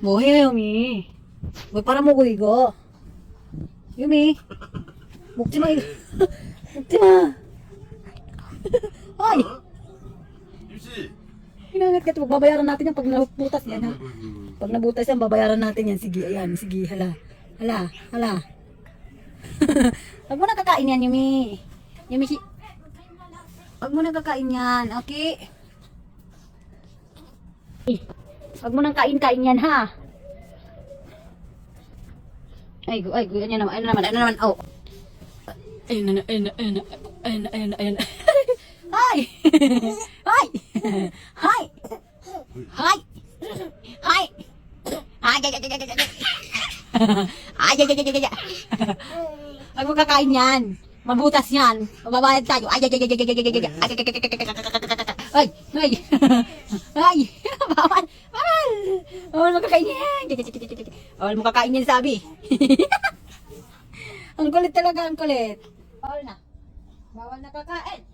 뭐해, 여미? 왜 빨아먹어, 이거? 유미, 먹지 마, 이거. 먹지 마. Ay, 유지. hinangat ka ito. Babayaran natin yan pag nabutas yan, ha? Pag nabutas yan, babayaran natin yan. Sige, ayan, sige, hala. Hala, hala. Huwag mo na kakain yan, Yumi. Yumi, si... Huwag mo na kakain yan, okay? Huwag mo nang kain-kain yan, ha? Ay, ay, ano naman, ano naman, ano naman, oh. Ayun na, ayun na, ayun na, ayun na, ayun na, ayun na. Hi! Hi! Hi! Hi! Hi! Ay, ay, ay, ay, ay, ay, ay. Ay, ay, ay, ay, ay, ay. Huwag mo kakain yan. Mabutas yan. Mababayad tayo. Ay, ay, ay, ay, ay, ay, ay, ay, ay, ay, ay, ay, ay, ay, bawal, bawal. Bawal mo kakain yan. Bawal mo kakain yan, sabi. ang kulit talaga, ang kulit. Bawal na. Bawal na kakain.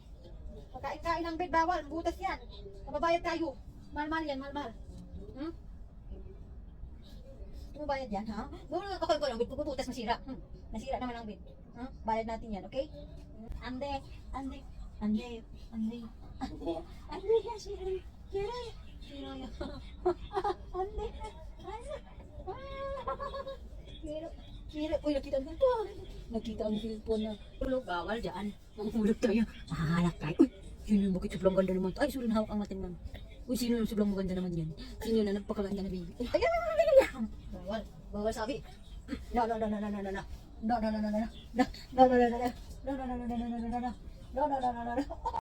Pagkain-kain ng bed, bawal. Butas yan. Mababayad tayo. Mahal-mahal yan, mahal-mahal. Hmm? Mabayad yan, ha? Bawal ako ko lang, puputas masira. Hmm. Nasira naman ang bed. Hmm? Bayad natin yan, okay? Ande, ande, ande, ande, ande, ande, yan, sira, sira, sira, yan. ande, Sira, uy, nakita ang cellphone. Nakita ang cellphone na. Tulog, bawal dyan. Mamulog tayo. Mahalak tayo. Uy, yun yung bakit sobrang ganda naman. Ay, sorry, hawak ang ating ma'am. Uy, sino yung sobrang maganda naman yan? Sino na nagpakaganda na baby? Ay, ayan, ayan, ayan, ayan. Bawal, bawal sabi. No, no, no, no, no, no, no, no. No, no, no, no, no, no. No, no, no, no, no. No, no, no, no, no, no, no, no. No, no, no, no, no, no.